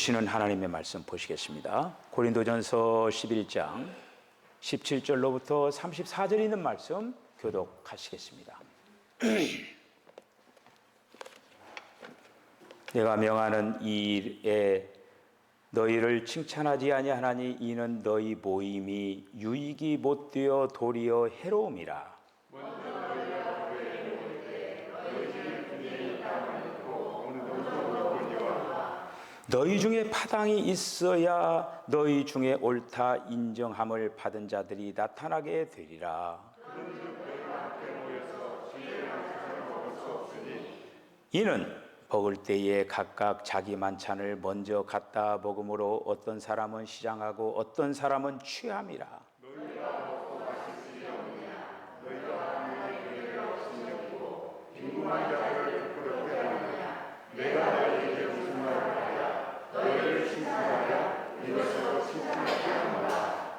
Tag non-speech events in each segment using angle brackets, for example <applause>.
주시는 하나님의 말씀 보시겠습니다. 고린도전서 11장 17절로부터 34절 있는 말씀 교독하시겠습니다. <clears throat> 내가 명하는 이 일에 너희를 칭찬하지 아니하나니 이는 너희 모임이 유익이 못되어 도리어 해로움이라. 너희 중에 파당이 있어야 너희 중에 옳다 인정함을 받은 자들이 나타나게 되리라. 이는 먹을 때에 각각 자기 만찬을 먼저 갖다 먹음으로 어떤 사람은 시장하고 어떤 사람은 취함이라.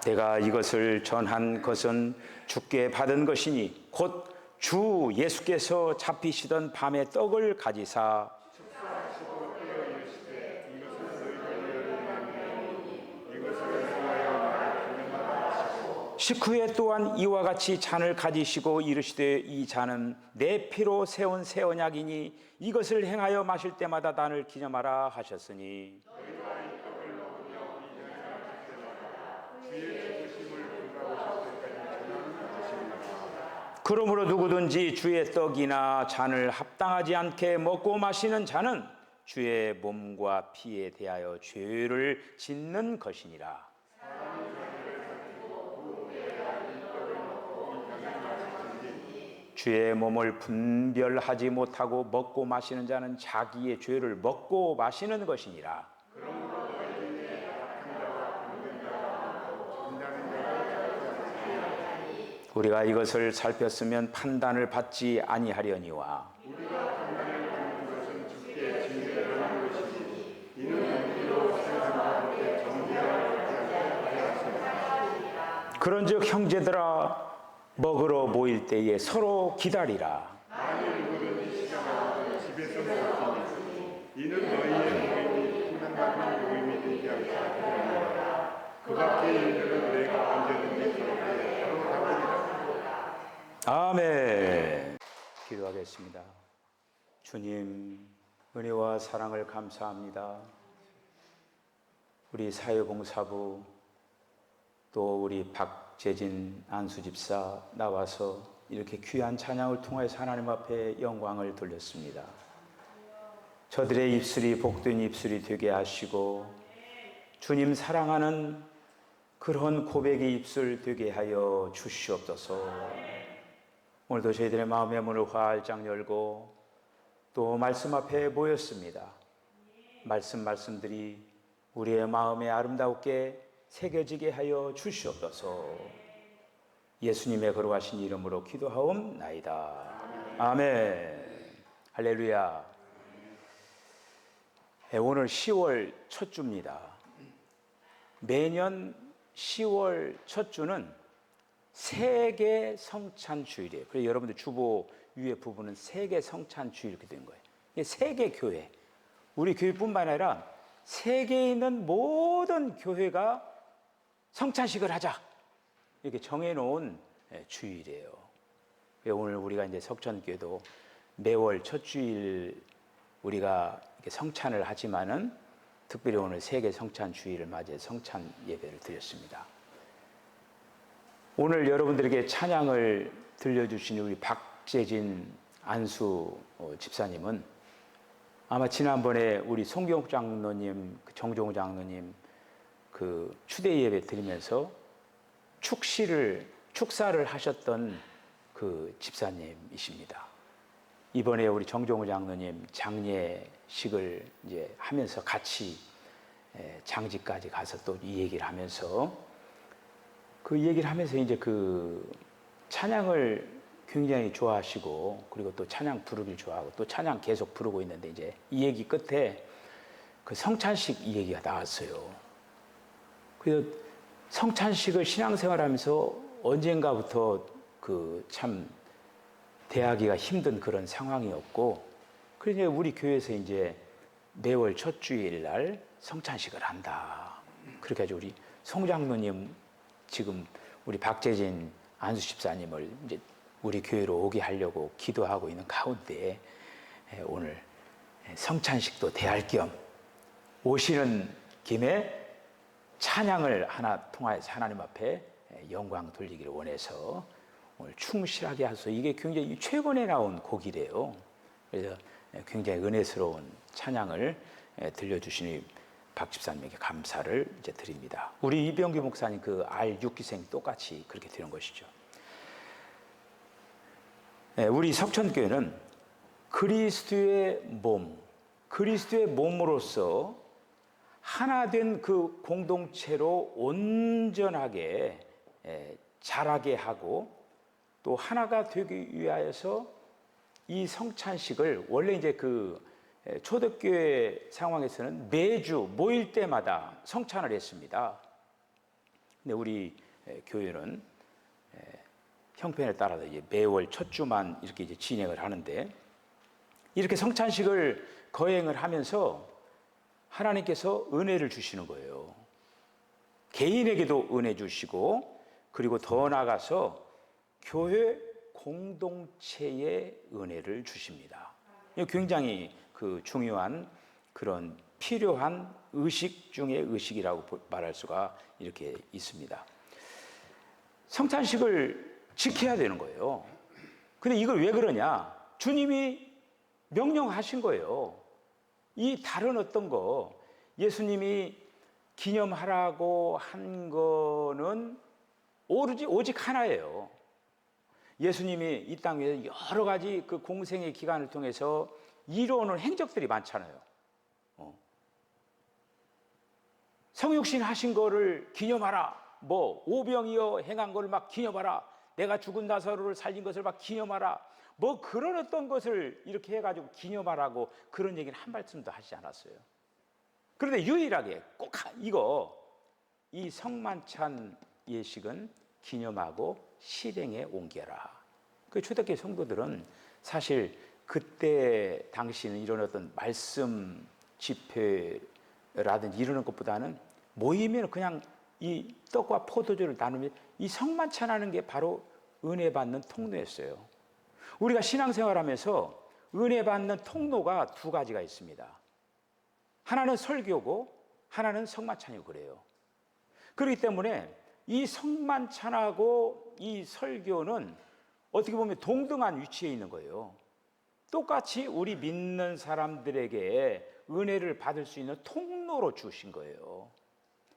내가 이것을 전한 것은 주께 받은 것이니 곧 주 예수께서 잡히시던 밤에 떡을 가지사. 식후에 또한 이와 같이 잔을 가지시고 이르시되 이 잔은 내 피로 세운 새 언약이니 이것을 행하여 마실 때마다 나를 기념하라 하셨으니 그러므로 누구든지 주의 떡이나 잔을 합당하지 않게 먹고 마시는 자는 주의 몸과 피에 대하여 죄를 짓는 것이니라. 주의 몸을 분별하지 못하고 먹고 마시는 자는 자기의 죄를 먹고 마시는 것이니라. 우리가 이것을 살폈으면 판단을 받지 아니하려니와 그런즉 형제들아 먹으러 모일 때에 서로 기다리라. 그 밖의 일들은 내가 언제든지 그렇게 서로 하리라. 아멘. 기도하겠습니다. 주님, 은혜와 사랑을 감사합니다. 우리 사회봉사부 또 우리 박재진 안수집사 나와서 이렇게 귀한 찬양을 통해서 하나님 앞에 영광을 돌렸습니다. 저들의 입술이 복된 입술이 되게 하시고 주님 사랑하는 그런 고백의 입술 되게 하여 주시옵소서. 오늘도 저희들의 마음의 문을 활짝 열고 또 말씀 앞에 모였습니다. 말씀 말씀들이 우리의 마음에 아름답게 새겨지게 하여 주시옵소서. 예수님의 거룩하신 이름으로 기도하옵나이다. 아멘. 할렐루야. 네, 오늘 10월 첫 주입니다. 매년 10월 첫 주는 세계 성찬 주일이에요. 그래서 여러분들 주보 위에 부분은 세계 성찬 주일 이렇게 된 거예요. 세계 교회. 우리 교회뿐만 아니라 세계에 있는 모든 교회가 성찬식을 하자. 이렇게 정해놓은 예, 주일이에요. 오늘 우리가 이제 석천교도 매월 첫 주일 우리가 성찬을 하지만은 특별히 오늘 세계 성찬 주일을 맞이해 성찬 예배를 드렸습니다. 오늘 여러분들에게 찬양을 들려주신 우리 박재진 안수 어, 집사님은 아마 지난번에 우리 송경 장로님, 그 정종 장로님 그 추대 예배 드리면서 축시를 축사를 하셨던 그 집사님이십니다. 이번에 우리 정종우 장로님 장례식을 이제 하면서 같이 장지까지 가서 또 이 얘기를 하면서 그 얘기를 하면서 이제 그 찬양을 굉장히 좋아하시고 그리고 또 찬양 부르길 좋아하고 또 찬양 계속 부르고 있는데 이제 이 얘기 끝에 그 성찬식 이 얘기가 나왔어요. 그래서 성찬식을 신앙생활하면서 언젠가부터 그 참 대하기가 힘든 그런 상황이었고 그래서 우리 교회에서 이제 매월 첫 주일 날 성찬식을 한다. 그렇게 해서 우리 송장로님 지금 우리 박재진 안수 집사님을 이제 우리 교회로 오게 하려고 기도하고 있는 가운데 에, 오늘 성찬식도 대할 겸 오시는 김에 찬양을 하나 통하여서 하나님 앞에 영광 돌리기를 원해서 오늘 충실하게 하소. 이게 굉장히 최근에 나온 곡이래요. 그래서 굉장히 은혜스러운 찬양을 들려주시니 박 집사님에게 감사를 이제 드립니다. 우리 이병규 목사님 그알 6기생 똑같이 그렇게 되는 것이죠. 예, 우리 석천교회는 그리스도의 몸, 그리스도의 몸으로서 하나 된 그 공동체로 온전하게 예, 자라게 하고 또 하나가 되기 위하여서 이 성찬식을 원래 이제 그 예, 초대교회 상황에서는 매주 모일 때마다 성찬을 했습니다. 근데 우리 예, 교회는 예, 형편에 따라서 이제 매월 첫 주만 이렇게 이제 진행을 하는데 이렇게 성찬식을 거행을 하면서 하나님께서 은혜를 주시는 거예요. 개인에게도 은혜 주시고 그리고 더 나아가서 교회 공동체에 은혜를 주십니다. 굉장히 그 중요한 그런 필요한 의식 중의 의식이라고 보- 말할 수가 이렇게 있습니다. 성찬식을 지켜야 되는 거예요. 근데 이걸 왜 그러냐? 주님이 명령하신 거예요. 이 다른 어떤 거 예수님이 기념하라고 한 거는 오로지 오직 하나예요. 예수님이 이땅 위에 여러 가지 그 공생의 기간을 통해서 이루어놓은 행적들이 많잖아요. 어. 성육신 하신 거를 기념하라. 뭐 오병이어 행한 걸 막 기념하라. 내가 죽은 나사로를 살린 것을 막 기념하라. 뭐 그런 어떤 것을 이렇게 해가지고 기념하라고 그런 얘기는 한 말씀도 하시지 않았어요. 그런데 유일하게 꼭 하- 이거 이 성만찬 예식은 기념하고 실행에 옮겨라. 그 초대교회 성도들은 사실 그때 당시는 이런 어떤 말씀 집회라든지 이러는 것보다는 모이면 그냥 이 떡과 포도주를 나누면 이 성만찬하는 게 바로 은혜 받는 통로였어요. 우리가 신앙생활하면서 은혜 받는 통로가 두 가지가 있습니다. 하나는 설교고 하나는 성만찬이고 그래요. 그렇기 때문에 이 성만찬하고 이 설교는 어떻게 보면 동등한 위치에 있는 거예요. 똑같이 우리 믿는 사람들에게 은혜를 받을 수 있는 통로로 주신 거예요.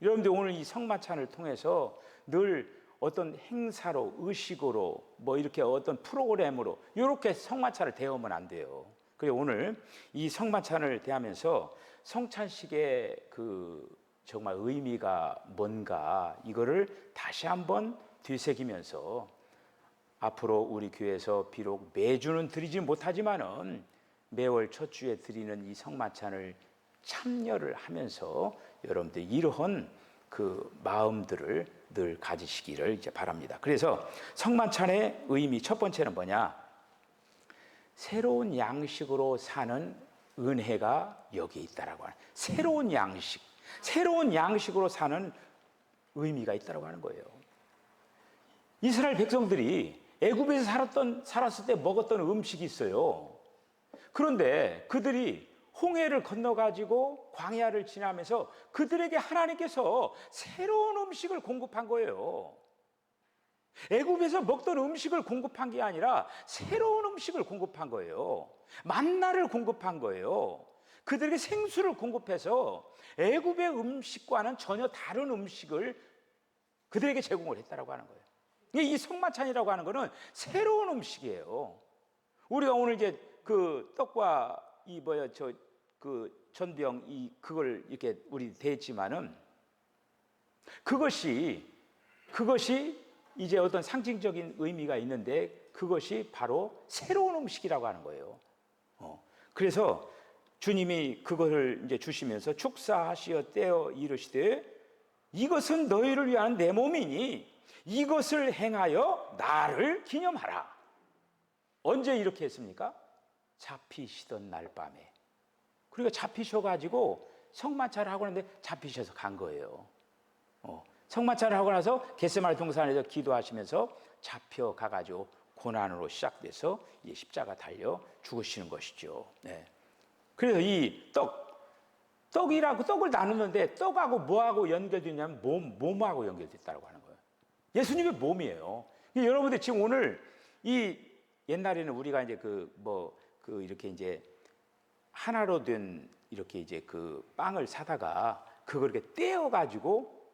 여러분들 오늘 이 성만찬을 통해서 늘 어떤 행사로 의식으로 뭐 이렇게 어떤 프로그램으로 이렇게 성만찬을 대하면 안 돼요. 그래서 오늘 이 성만찬을 대하면서 성찬식의 그 정말 의미가 뭔가 이거를 다시 한번 되새기면서 앞으로 우리 교회에서 비록 매주는 드리지 못하지만은 매월 첫 주에 드리는 이 성만찬을 참여를 하면서 여러분들 이러한 그 마음들을 늘 가지시기를 이제 바랍니다. 그래서 성만찬의 의미 첫 번째는 뭐냐? 새로운 양식으로 사는 은혜가 여기에 있다라고 하는 새로운 양식, 새로운 양식으로 사는 의미가 있다라고 하는 거예요. 이스라엘 백성들이 애굽에서 살았던 살았을 때 먹었던 음식이 있어요. 그런데 그들이 홍해를 건너 가지고 광야를 지나면서 그들에게 하나님께서 새로운 음식을 공급한 거예요. 애굽에서 먹던 음식을 공급한 게 아니라 새로운 음식을 공급한 거예요. 만나를 공급한 거예요. 그들에게 생수를 공급해서 애굽의 음식과는 전혀 다른 음식을 그들에게 제공을 했다라고 하는 거예요. 이 성만찬이라고 하는 거는 새로운 음식이에요. 우리가 오늘 이제 그 떡과 이 뭐야 저그 전병 이 그걸 이렇게 우리 대했지만은 그것이 그것이 이제 어떤 상징적인 의미가 있는데 그것이 바로 새로운 음식이라고 하는 거예요. 어. 그래서 주님이 그것을 이제 주시면서 축사하시어 떼어 이르시되 이것은 너희를 위한 내 몸이니 이것을 행하여 나를 기념하라. 언제 이렇게 했습니까? 잡히시던 날 밤에. 그러니까 잡히셔가지고 성만찬을 하고 나는데 잡히셔서 간 거예요. 어, 성만찬을 하고 나서 겟세마네 동산에서 기도하시면서 잡혀 가가지고 고난으로 시작돼서 이 십자가 달려 죽으시는 것이죠. 네. 그래서 이 떡, 떡이라고 떡을 나누는데 떡하고 뭐하고 연결되냐면 몸, 몸하고 연결됐다고 하는 거 예수님의 몸이에요. 그러니까 여러분들 지금 오늘 이 옛날에는 우리가 이제 그 뭐 그 이렇게 이제 하나로 된 이렇게 이제 그 빵을 사다가 그걸 이렇게 떼어 가지고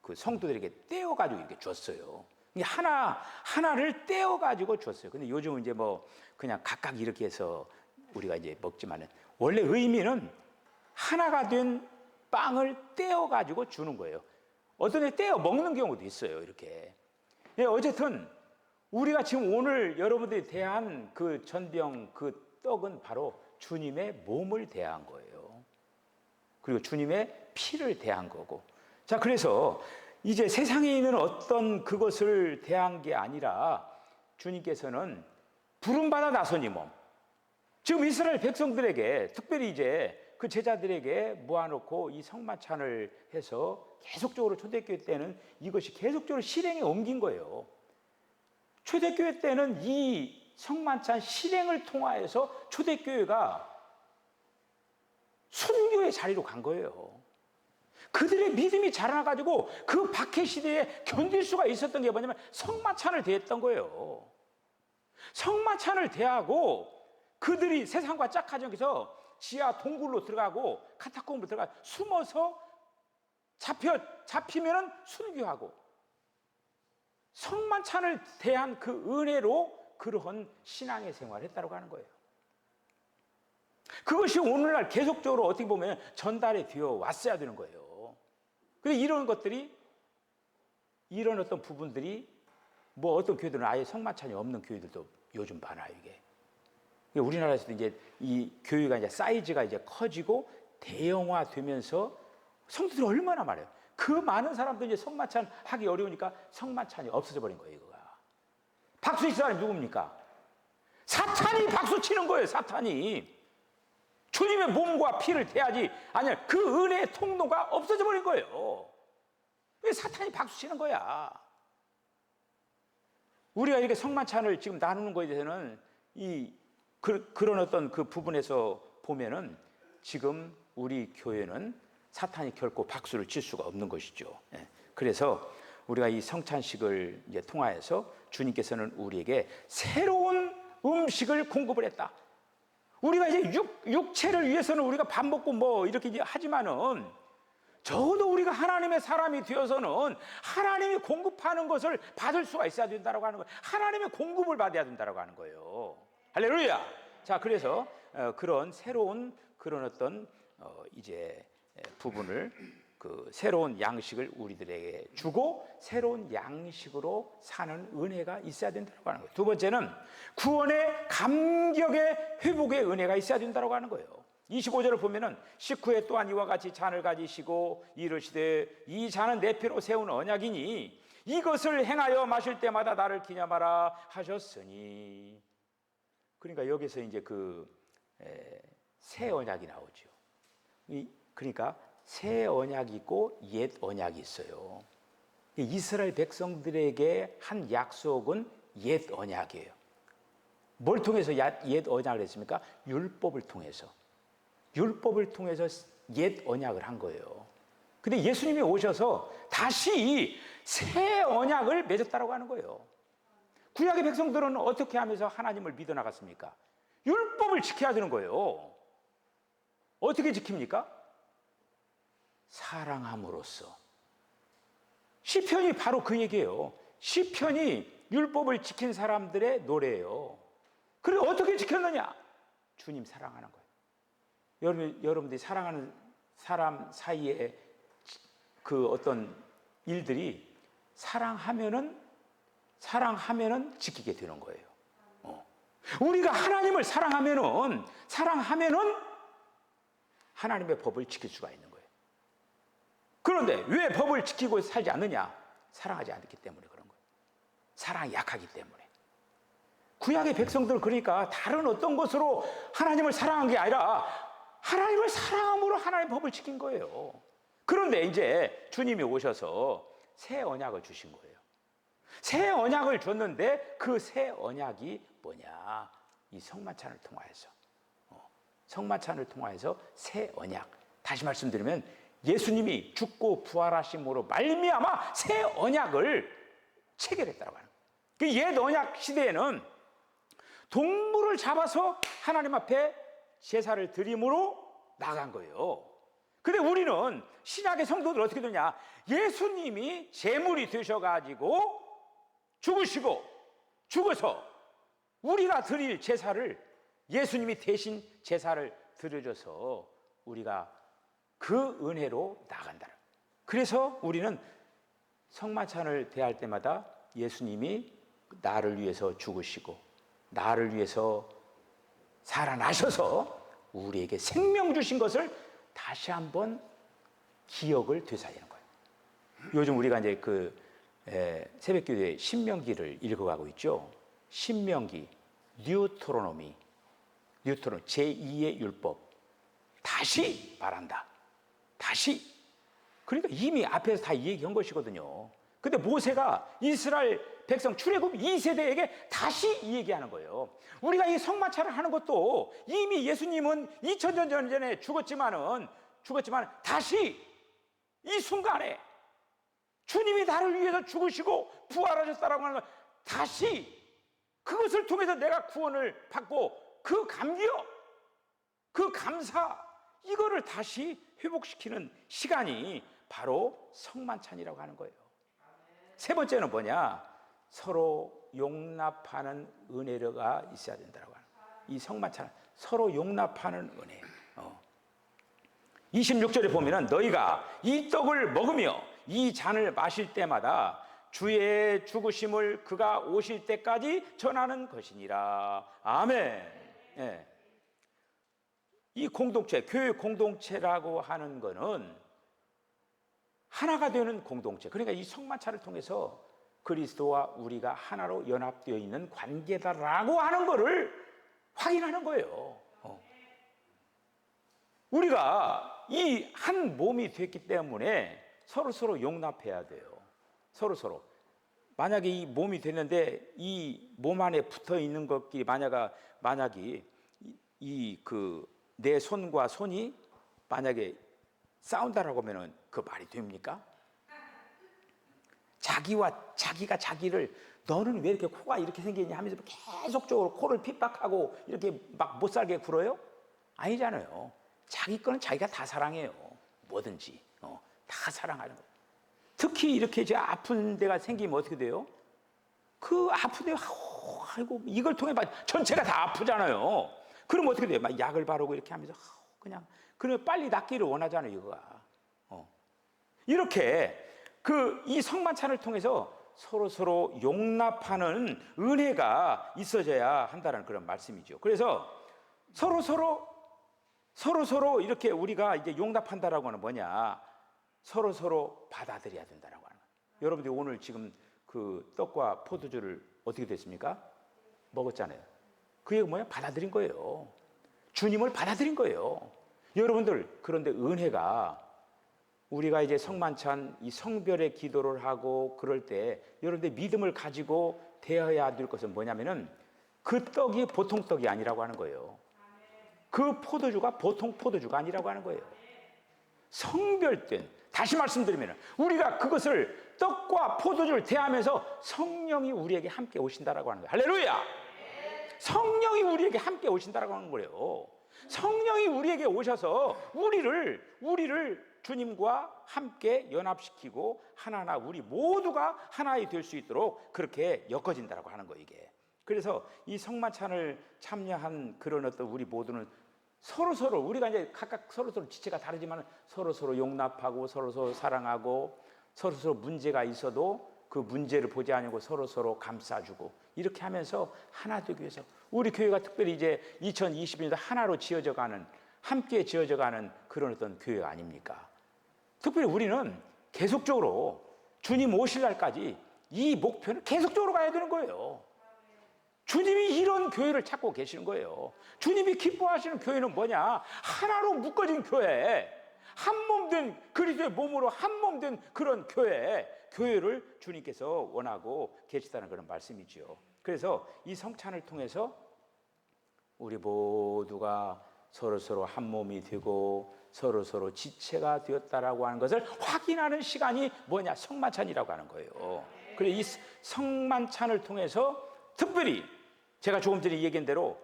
그 성도들에게 떼어 가지고 이렇게 줬어요. 하나 하나를 떼어 가지고 줬어요. 근데 요즘은 이제 뭐 그냥 각각 이렇게 해서 우리가 이제 먹지만은 원래 의미는 하나가 된 빵을 떼어 가지고 주는 거예요. 어떤 애 떼어 먹는 경우도 있어요. 이렇게. 예, 어쨌든 우리가 지금 오늘 여러분들이 대한 그 전병 그 떡은 바로 주님의 몸을 대한 거예요. 그리고 주님의 피를 대한 거고. 자, 그래서 이제 세상에 있는 어떤 그것을 대한 게 아니라 주님께서는 부름받아 나선 이 몸. 지금 이스라엘 백성들에게 특별히 이제 그 제자들에게 모아놓고 이 성마찬을 해서 계속적으로 초대교회 때는 이것이 계속적으로 실행에 옮긴 거예요. 초대교회 때는 이 성만찬 실행을 통하여서 초대교회가 순교의 자리로 간 거예요. 그들의 믿음이 자라나가지고 그 박해 시대에 견딜 수가 있었던 게 뭐냐면 성마찬을 대했던 거예요. 성마찬을 대하고 그들이 세상과 짝하정해서 지하 동굴로 들어가고 카타콤으로 들어가 숨어서 잡혀 잡히면은 순교하고 성만찬을 대한 그 은혜로 그러한 신앙의 생활을 했다고 하는 거예요. 그것이 오늘날 계속적으로 어떻게 보면 전달이 되어 왔어야 되는 거예요. 근데 이런 것들이 이런 어떤 부분들이 뭐 어떤 교회들은 아예 성만찬이 없는 교회들도 요즘 많아요, 이게. 우리나라에서도 이제 이 교회가 이제 사이즈가 이제 커지고 대형화 되면서 성도들이 얼마나 많아요. 그 많은 사람들이 이제 성만찬 하기 어려우니까 성만찬이 없어져 버린 거예요, 이거가. 박수 칠 사람이 누굽니까? 사탄이 박수 치는 거예요, 사탄이. 주님의 몸과 피를 대하지 아니야. 그 은혜의 통로가 없어져 버린 거예요. 왜 사탄이 박수 치는 거야? 우리가 이렇게 성만찬을 지금 나누는 거에 대해서는 이 그, 그런 어떤 그 부분에서 보면은 지금 우리 교회는 사탄이 결코 박수를 칠 수가 없는 것이죠. 예. 그래서 우리가 이 성찬식을 이제 통하여서 주님께서는 우리에게 새로운 음식을 공급을 했다. 우리가 이제 육, 육체를 위해서는 우리가 밥 먹고 뭐 이렇게 하지만은 적어도 우리가 하나님의 사람이 되어서는 하나님이 공급하는 것을 받을 수가 있어야 된다고 하는 거예요. 하나님의 공급을 받아야 된다고 하는 거예요. 할렐루야. 자, 그래서 어, 그런 새로운 그런 어떤 어, 이제 부분을 그 새로운 양식을 우리들에게 주고 새로운 양식으로 사는 은혜가 있어야 된다고 하는 거예요. 두 번째는 구원의 감격의 회복의 은혜가 있어야 된다고 하는 거예요. 25절을 보면은 식후에 또한 이와 같이 잔을 가지시고 이르시되 이 잔은 내 피로 세운 언약이니 이것을 행하여 마실 때마다 나를 기념하라 하셨으니 그러니까 여기서 이제 그새 언약이 나오죠. 이, 그러니까 새 언약이 있고 옛 언약이 있어요. 이스라엘 백성들에게 한 약속은 옛 언약이에요. 뭘 통해서 옛 언약을 했습니까? 율법을 통해서. 율법을 통해서 옛 언약을 한 거예요. 근데 예수님이 오셔서 다시 새 언약을 맺었다고 하는 거예요. 구약의 백성들은 어떻게 하면서 하나님을 믿어 나갔습니까? 율법을 지켜야 되는 거예요. 어떻게 지킵니까? 사랑함으로써. 시편이 바로 그 얘기예요. 시편이 율법을 지킨 사람들의 노래예요. 그래 어떻게 지켰느냐? 주님 사랑하는 거예요. 여러분 여러분들이 사랑하는 사람 사이에 그 어떤 일들이 사랑하면은 사랑하면은 지키게 되는 거예요. 어. 우리가 하나님을 사랑하면은 사랑하면은 하나님의 법을 지킬 수가 있는 거예요. 그런데 왜 법을 지키고 살지 않느냐? 사랑하지 않기 때문에 그런 거예요. 사랑이 약하기 때문에. 구약의 백성들은 그러니까 다른 어떤 것으로 하나님을 사랑한 게 아니라 하나님을 사랑함으로 하나님의 법을 지킨 거예요. 그런데 이제 주님이 오셔서 새 언약을 주신 거예요. 새 언약을 줬는데 그 새 언약이 뭐냐? 이 성만찬을 통하여서 어, 성만찬을 통하여서 새 언약. 다시 말씀드리면 예수님이 죽고 부활하심으로 말미암아 새 언약을 체결했다고 하는 거예요. 그옛 언약 시대에는 동물을 잡아서 하나님 앞에 제사를 드림으로 나간 거예요. 근데 우리는 신약의 성도들 어떻게 되냐? 예수님이 제물이 되셔가지고 죽으시고 죽어서 우리가 드릴 제사를 예수님이 대신 제사를 드려줘서 우리가 그 은혜로 나간다. 그래서 우리는 성만찬을 대할 때마다 예수님이 나를 위해서 죽으시고 나를 위해서 살아나셔서 우리에게 생명 주신 것을 다시 한번 기억을 되살리는 거예요. 요즘 우리가 이제 그 에, 새벽기도에 신명기를 읽어가고 있죠. 신명기, 뉴트로노미, 뉴트론 제2의 율법 다시 말한다. 다시. 그러니까 이미 앞에서 다 얘기한 것이거든요. 근데 모세가 이스라엘 백성 출애굽 2세대에게 다시 이 얘기하는 거예요. 우리가 이 성마차를 하는 것도 이미 예수님은 2000년 전에 죽었지만은 죽었지만 다시 이 순간에 주님이 나를 위해서 죽으시고 부활하셨다라고 하는 것 다시 그것을 통해서 내가 구원을 받고 그 감격, 그 감사 이거를 다시 회복시키는 시간이 바로 성만찬이라고 하는 거예요. 세 번째는 뭐냐? 서로 용납하는 은혜가 있어야 된다고 하는 거예요. 이 성만찬 서로 용납하는 은혜. 어. 26절에 보면은 너희가 이 떡을 먹으며 이 잔을 마실 때마다 주의 죽으심을 그가 오실 때까지 전하는 것이니라. 아멘. 예. 이 공동체, 교회 공동체라고 하는 거는 하나가 되는 공동체. 그러니까 이 성만차를 통해서 그리스도와 우리가 하나로 연합되어 있는 관계다라고 하는 것을 확인하는 거예요. 어. 우리가 이 한 몸이 됐기 때문에 서로 서로 용납해야 돼요. 서로 서로. 만약에 이 몸이 됐는데 이 몸 안에 붙어 있는 것끼리 만약에 만약에 이그 내 손과 손이 만약에 싸운다라고 하면은 그 말이 됩니까? 자기와 자기가 자기를 너는 왜 이렇게 코가 이렇게 생겼냐 하면서 계속적으로 코를 핍박하고 이렇게 막 못 살게 굴어요? 아니잖아요. 자기 거는 자기가 다 사랑해요. 뭐든지 어, 다 사랑하는 거예요. 특히 이렇게 이제 아픈 데가 생기면 어떻게 돼요? 그 아픈 아우, 아이고 이걸 통해 봐 전체가 다 아프잖아요. 그럼 어떻게 돼요? 막 약을 바르고 이렇게 하면서 그냥 그러면 빨리 낫기를 원하잖아요. 이거가 어. 이렇게 그 이 성만찬을 통해서 서로 서로 용납하는 은혜가 있어져야 한다는 그런 말씀이죠. 그래서 서로 서로 서로 서로 이렇게 우리가 이제 용납한다라고 하는 뭐냐? 서로 서로 받아들여야 된다라고 하는 거예요. 여러분들이 오늘 지금 그 떡과 포도주를 어떻게 됐습니까? 먹었잖아요. 그 얘기 뭐야? 받아들인 거예요. 주님을 받아들인 거예요. 여러분들 그런데 은혜가 우리가 이제 성만찬 이 성별의 기도를 하고 그럴 때 여러분들 믿음을 가지고 대해야 될 것은 뭐냐면은 그 떡이 보통 떡이 아니라고 하는 거예요. 그 포도주가 보통 포도주가 아니라고 하는 거예요. 성별된 다시 말씀드리면 우리가 그것을 떡과 포도주를 대하면서 성령이 우리에게 함께 오신다라고 하는 거예요. 할렐루야! 성령이 우리에게 함께 오신다라고 하는 거예요. 성령이 우리에게 오셔서 우리를 우리를 주님과 함께 연합시키고 하나하나 우리 모두가 하나이 될 수 있도록 그렇게 엮어진다라고 하는 거예요, 이게. 그래서 이 성만찬을 참여한 그런 어떤 우리 모두는 서로 서로 우리가 이제 각각 서로 서로 지체가 다르지만 서로 서로 용납하고 서로 서로 사랑하고 서로 서로 문제가 있어도 그 문제를 보지 않고 서로 서로 감싸주고 이렇게 하면서 하나 되기 위해서 우리 교회가 특별히 이제 2020년도 하나로 지어져 가는 함께 지어져 가는 그런 어떤 교회가 아닙니까? 특별히 우리는 계속적으로 주님 오실 날까지 이 목표는 계속적으로 가야 되는 거예요. 주님이 이런 교회를 찾고 계시는 거예요. 주님이 기뻐하시는 교회는 뭐냐? 하나로 묶어진 교회. 한 몸 된 그리스도의 몸으로 한 몸 된 그런 교회. 교회를 주님께서 원하고 계시다는 그런 말씀이지요. 그래서 이 성찬을 통해서 우리 모두가 서로 서로 한 몸이 되고 서로 서로 지체가 되었다라고 하는 것을 확인하는 시간이 뭐냐 성만찬이라고 하는 거예요. 그래 이 성만찬을 통해서 특별히 제가 조금 전에 얘기한 대로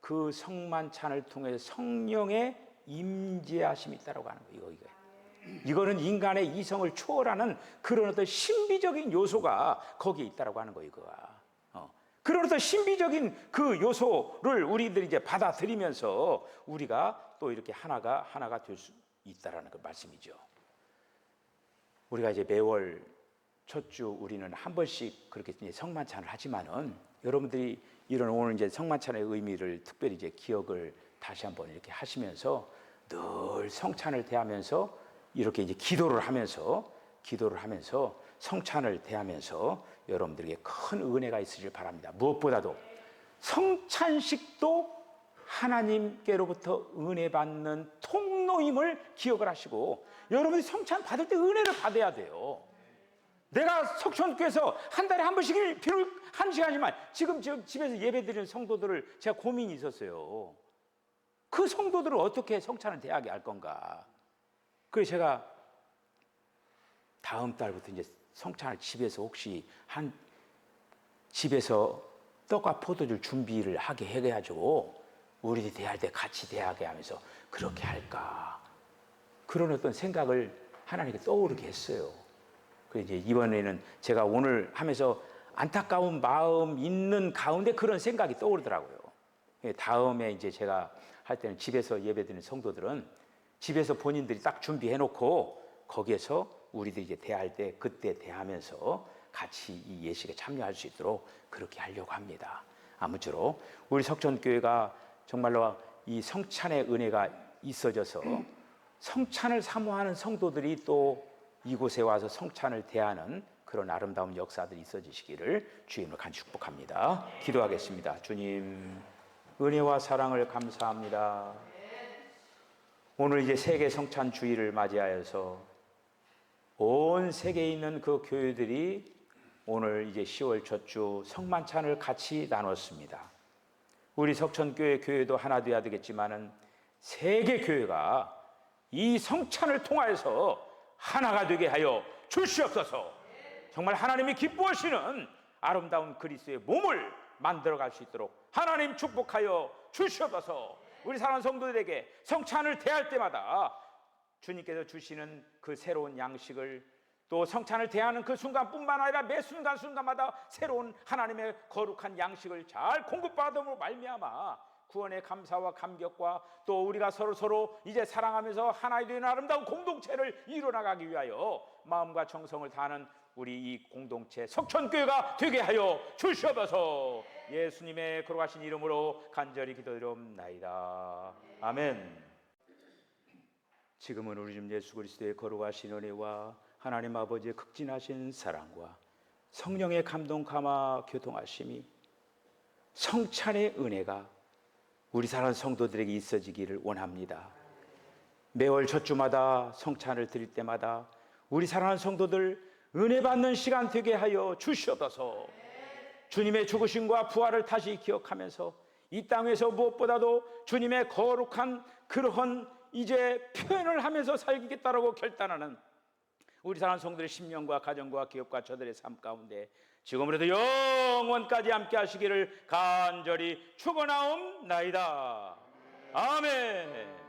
그 성만찬을 통해서 성령의 임재하심이 있다라고 하는 거예요. 이거 이거. 이거는 인간의 이성을 초월하는 그런 어떤 신비적인 요소가 거기에 있다라고 하는 거예요. 이거가. 어. 그런 어떤 신비적인 그 요소를 우리들이 이제 받아들이면서 우리가 또 이렇게 하나가 하나가 될 수 있다라는 그 말씀이죠. 우리가 이제 매월 첫 주 우리는 한 번씩 그렇게 이제 성만찬을 하지만은 여러분들이 이런 오늘 이제 성만찬의 의미를 특별히 이제 기억을 다시 한번 이렇게 하시면서 늘 성찬을 대하면서 이렇게 이제 기도를 하면서 기도를 하면서 성찬을 대하면서 여러분들에게 큰 은혜가 있으길 바랍니다. 무엇보다도 성찬식도 하나님께로부터 은혜 받는 통로임을 기억을 하시고 여러분이 성찬 받을 때 은혜를 받아야 돼요. 내가 석천교에서 한 달에 한 번씩 비록 한 시간이지만 지금 저 집에서 예배드리는 성도들을 제가 고민이 있었어요. 그 성도들을 어떻게 성찬을 대하게 할 건가? 그래서 제가 다음 달부터 이제 성찬을 집에서 혹시 한 집에서 떡과 포도주 준비를 하게 해가지고 우리들이 대할 때 같이 대하게 하면서 그렇게 할까? 그런 어떤 생각을 하나님께 떠오르게 했어요. 그 이제 이번에는 제가 오늘 하면서 안타까운 마음 있는 가운데 그런 생각이 떠오르더라고요. 예, 다음에 이제 제가 할 때는 집에서 예배드리는 성도들은 집에서 본인들이 딱 준비해 놓고 거기에서 우리들이 이제 대할 때 그때 대하면서 같이 이 예식에 참여할 수 있도록 그렇게 하려고 합니다. 아무쪼록 우리 석전교회가 정말로 이 성찬의 은혜가 있어져서 성찬을 사모하는 성도들이 또 이곳에 와서 성찬을 대하는 그런 아름다운 역사들이 있어지시기를 주님을 간절히 축복합니다. 기도하겠습니다. 주님, 은혜와 사랑을 감사합니다. 오늘 이제 세계 성찬 주의를 맞이하여서 온 세계에 있는 그 교회들이 오늘 이제 10월 첫 주 성만찬을 같이 나눴습니다. 우리 석천교회 교회도 하나 돼야 되겠지만은 세계 교회가 이 성찬을 통하여서 하나가 되게 하여 주시옵소서. 정말 하나님이 기뻐하시는 아름다운 그리스도의 몸을 만들어 갈 수 있도록 하나님 축복하여 주시옵소서. 우리 사랑하는 성도들에게 성찬을 대할 때마다 주님께서 주시는 그 새로운 양식을 또 성찬을 대하는 그 순간뿐만 아니라 매 순간 순간마다 새로운 하나님의 거룩한 양식을 잘 공급받음으로 말미암아 구원의 감사와 감격과 또 우리가 서로 서로 이제 사랑하면서 하나의 되는 아름다운 공동체를 이뤄나가기 위하여 마음과 정성을 다하는 우리 이 공동체 석천교회가 되게 하여 주시옵소서. 예수님의 거룩하신 이름으로 간절히 기도드리옵나이다. 아멘. 지금은 우리 주 예수 그리스도의 거룩하신 은혜와 하나님 아버지의 극진하신 사랑과 성령의 감동 감화 교통하심이 성찬의 은혜가 우리 사랑하는 성도들에게 있어지기를 원합니다. 매월 첫 주마다 성찬을 드릴 때마다 우리 사랑하는 성도들 은혜 받는 시간 되게 하여 주시옵소서. 주님의 죽으심과 부활을 다시 기억하면서 이 땅에서 무엇보다도 주님의 거룩한 그러한 이제 표현을 하면서 살겠다라고 결단하는 우리 사랑하는 성도들의 심령과 가정과 기업과 저들의 삶 가운데 지금으로도 영원까지 함께 하시기를 간절히 축원하옵나이다. 아멘.